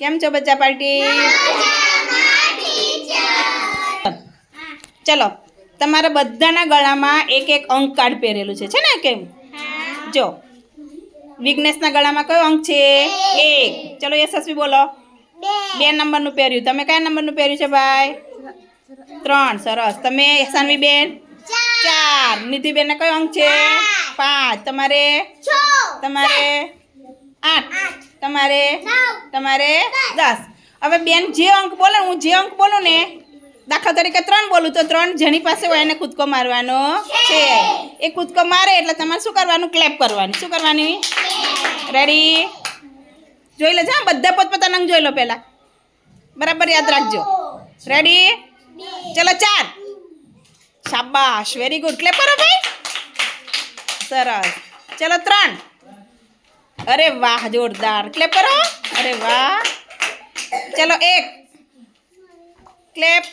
કેમ છો બચ્ચા પાર્ટી? ચલો તમારા બધાના ગળામાં એક એક અંક કાર્ડ પહેરેલું છે છે ને કેમ જો વિઘ્નેશના ગળામાં કયો અંક છે? એક. ચલો યશસ્વી બોલો. બે. નંબરનું પહેર્યું. તમે કયા નંબરનું પહેર્યું છે ભાઈ? ત્રણ. સરસ. તમે સાનવી બેન? ચાર. નિધિબેન કયો અંક છે? પાંચ. તમારે? તમારે? આઠ. તમારે? તમારે? દસ હવે બેન જે અંક બોલે હું જે અંક બોલું ને દાખલા તરીકે ત્રણ બોલું તો ત્રણ જેની પાસે હોય એને કૂદકો મારવાનો છે. એ કૂદકો મારે એટલે તમારે શું કરવાનું? ક્લેપ કરવાની. શું કરવાની? રેડી જોઈ લેજો હા બધા પોતપોતાના અંક જોઈ લો પહેલાં. બરાબર યાદ રાખજો. રેડી ચલો ચાર. શાબાશ. વેરી ગુડ ક્લેપ કરો ભાઈ. સરસ. ચલો ત્રણ. અરે વાહ જોરદાર ક્લેપ કરો અરે વાહ ચલો એક ક્લેપ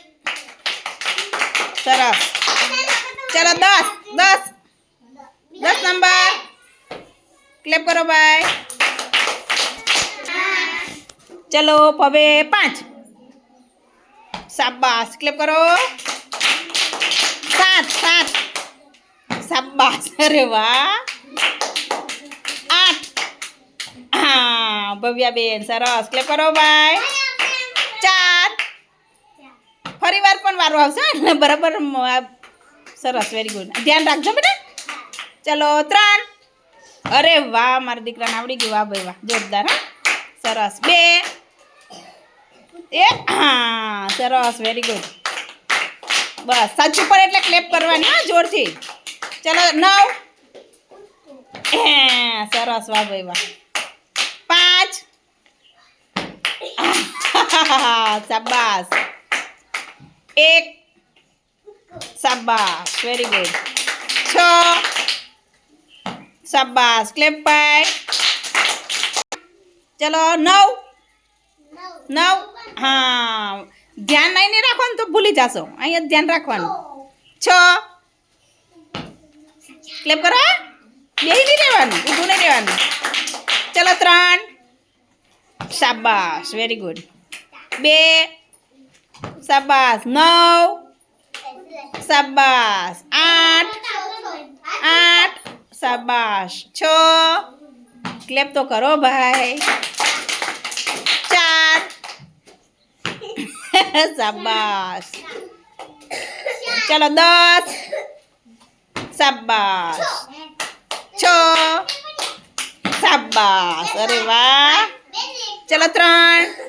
સરસ ચલો દસ દસ દસ નંબર ક્લેપ કરો ભાઈ ચલો હવે પાંચ શાબાશ ક્લેપ કરો સાત સાત શાબાશ અરે વાહ આઠ હા ભવ્યાબેન સરસ. ક્લેપ કરો ભાઈ. ચાર. ફરી વાર પણ વારો આવશે એટલે બરાબર સરસ વેરી ગુડ ધ્યાન રાખજો બેટા. ચલો ત્રણ. અરે વાહ મારા દીકરાને આવડી ગયું. વાહ ભાઈ વાહ. જોરદાર હા. સરસ. બે. એ હા સરસ વેરી ગુડ બસ સાચું પર એટલે ક્લેપ કરવાની હા જોરથી. ચલો નવ. હે, સરસ વાહ ભાઈ વાહ પાંચ શાબાશ એક શાબાશ વેરી ગુડ છ શાબાશ ક્લેપ બાય ચલો, નવ. નવ. હા. ધ્યાન નહીં નહીં રાખવાનું તો ભૂલી જશો. અહીંયા ધ્યાન રાખવાનું. છ. ક્લેપ કરો બેહી નહીં રહેવાનું. ઊભું નહીં રહેવાનું. ચલો, ત્રણ. શાબાશ વેરી ગુડ બે શાબાશ નવ શાબાશ આઠ આઠ શાબાશ છ. ક્લેપ તો કરો ભાઈ. ચાર. શાબાશ ચલો દસ. શાબાશ છ. શાબાશ અરે વાહ. ચલો ત્રણ.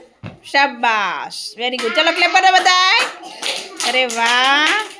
શાબાશ. વેરી ગુડ ચલો ક્લેપર બધાય. અરે વાહ.